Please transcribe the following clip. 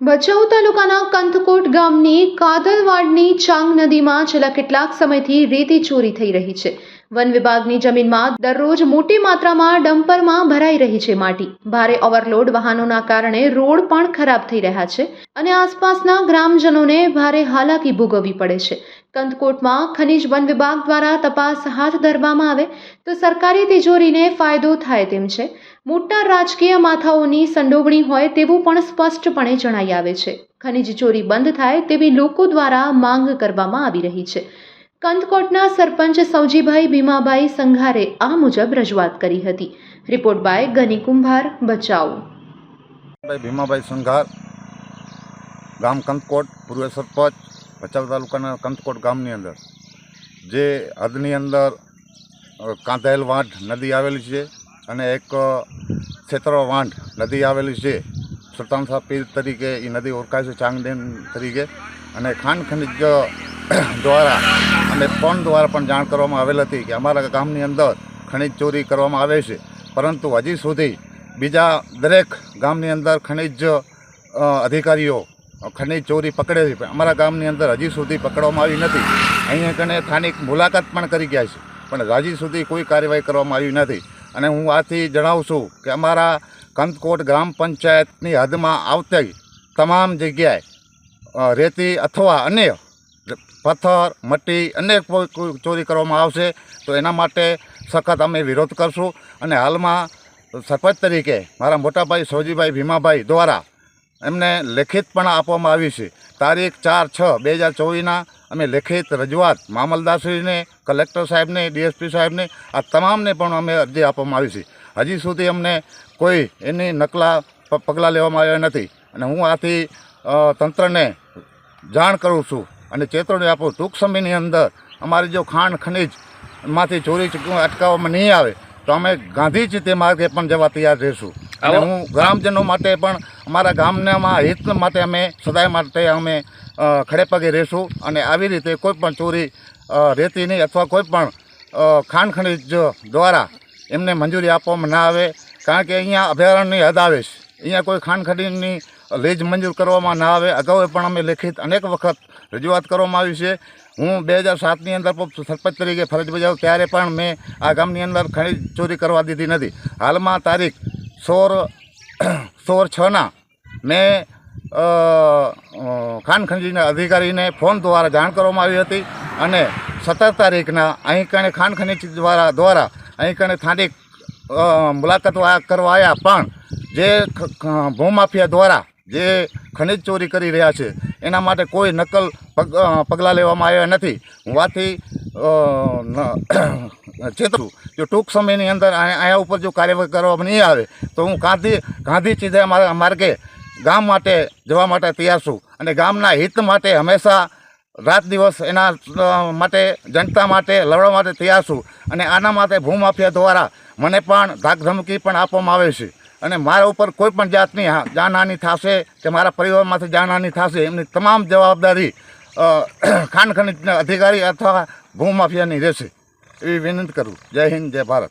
ભચાઉ તાલુકાના કંથકોટ ગામની કાદલવાડની ચાંગ નદીમાં છેલ્લા કેટલાક સમયથી રેતી ચોરી થઈ રહી છે. વન વિભાગની જમીનમાં દરરોજ મોટી માત્રામાં ડમ્પરમાં ભરાઈ રહી છે માટી. ભારે ઓવરલોડ વાહનોના કારણે રોડ પણ ખરાબ થઈ રહ્યા છે અને આસપાસના ગ્રામજનોને ભારે હાલાકી ભોગવવી પડે છે. કંથકોટમાં ખનિજ વન વિભાગ દ્વારા તપાસ હાથ ધરવામાં આવે તો સરકારી તિજોરીને ફાયદો થાય તેમ છે. મોટા રાજકીય માથાઓની સંડોવણી હોય તેવું પણ સ્પષ્ટપણે જણાઈ આવે છે. ખનિજ ચોરી બંધ થાય તેવી લોકો દ્વારા માંગ કરવામાં આવી રહી છે. કંદકોટના સરપંચ સૌજીભાઈ ભીમાભાઈ સંઘારે આ મુજબ રજૂઆત કરી હતી. રિપોર્ટ બાય ગની કુંભાર બચાવ ભીમાભાઈ સંઘાર, ગામ કંથકોટ પૂર્વ સરપંચ, ભચાઉ તાલુકાના કંદકોટ ગામની અંદર. જે હદની અંદર કાંધાયેલ વાંઢ નદી આવેલી છે અને એક અ, છેતરો વાંઢ નદી આવેલી છે. સુલતાન શાહ પીર તરીકે એ નદી ઓળખાય છે ચાંગડેન તરીકે. અને ખાન ખનિજ દ્વારા અને ફોન દ્વારા પણ જાણ કરવામાં આવેલ હતી કે અમારા ગામની અંદર ખનિજ ચોરી કરવામાં આવે છે. પરંતુ હજી સુધી બીજા દરેક ગામની અંદર ખનિજ અધિકારીઓ ખનિજ ચોરી પકડે છે. અમારા ગામની અંદર હજી સુધી પકડવામાં આવી નથી. અહીંયા કને સ્થાનિક મુલાકાત પણ કરી ગયા છે. પણ હજી સુધી કોઈ કાર્યવાહી કરવામાં આવી નથી. અને હું આથી જણાવું છું કે અમારા કંદકોટ ગ્રામ પંચાયતની હદમાં આવતી તમામ જગ્યાએ રેતી અથવા અન્ય પથ્થર, મટ્ટી અનેક ચોરી કરવામાં આવશે, તો એના માટે સખત અમે વિરોધ કરશું. અને હાલમાં સરપંચ તરીકે મારા મોટાભાઈ સૌજીભાઈ ભીમાભાઈ દ્વારા એમને લેખિત પણ આપવામાં આવી છે. તારીખ ચાર છ બે હજાર ચોવીસના અમે લેખિત રજૂઆત મામલદારશ્રીને કલેક્ટર સાહેબને ડીએસપી સાહેબને આ તમામને પણ અમે અરજી આપવામાં આવી છે. હજી સુધી અમને કોઈ એની નકલા પગલાં લેવામાં આવ્યા નથી. અને હું આથી તંત્રને જાણ કરું છું અને ચેતવણી આપું ટૂંક સમયની અંદર અમારી જો ખાણ ખનીજમાંથી ચોરી અટકાવવામાં નહીં આવે તો અમે ગાંધીજી તે માર્ગે પણ જવા તૈયાર રહીશું. અને હું ગ્રામજનો માટે પણ અમારા ગામનામાં હિત માટે અમે સદાય માટે અમે અ, રહેશું અને આવી રીતે કોઈ પણ ચોરી રેતીની અથવા કોઈ પણ અ, ખાણ ખનિજ દ્વારા એમને મંજૂરી આપવામાં ના આવે કારણ કે અહીંયા અભયારણ્યની હદ આવે અહીંયા કોઈ ખાણ ખનીજની લીજ મંજૂર કરવામાં ના આવે. અગાઉ પણ અમે લેખિત અનેક વખત રજૂઆત કરવામાં આવી છે. હું બે હજાર સાતની અંદર સરપંચ તરીકે ફરજ બજાવ ત્યારે પણ મેં આ ગામની અંદર ખનીજ ચોરી કરવા દીધી નથી. હાલમાં તારીખ સોળ સોળ છના મેં અ, અ, ખાન ખનીજના અધિકારીને ફોન દ્વારા જાણ કરવામાં આવી હતી અને સત્તર તારીખના અહીં કણે ખાન ખનીજ દ્વારા દ્વારા અહીં કણે સ્થાનિક મુલાકાત કરવા આવ્યા પણ જે ભૂમાફિયા દ્વારા જે ખનીજ ચોરી કરી રહ્યા છે એના માટે કોઈ નકલ પગ પગલાં લેવામાં આવ્યા નથી. હું વાતથી અ, ચેતવું જો ટૂંક સમયની અંદર આયા ઉપર જો કાર્યવાહી કરવામાં નહીં આવે તો હું ગાંધી ગાંધી ચીધા મારા માર્ગે ગામ માટે જવા માટે તૈયાર છું. અને ગામના હિત માટે હંમેશા રાત દિવસ એના માટે જનતા માટે લડવા માટે તૈયાર છું. અને આના માટે ભૂમાફિયા દ્વારા મને પણ ધાકધમકી પણ આપવામાં આવે છે. અને મારા ઉપર કોઈ પણ જાતની જાનહાનિ થશે કે મારા પરિવારમાંથી જાનહાનિ થશે એમની તમામ જવાબદારી અ, ખાન અધિકારી અથવા ભૂમાફિયાની રહેશે. એવી વિનંતી કરું જય હિન્દ જય ભારત.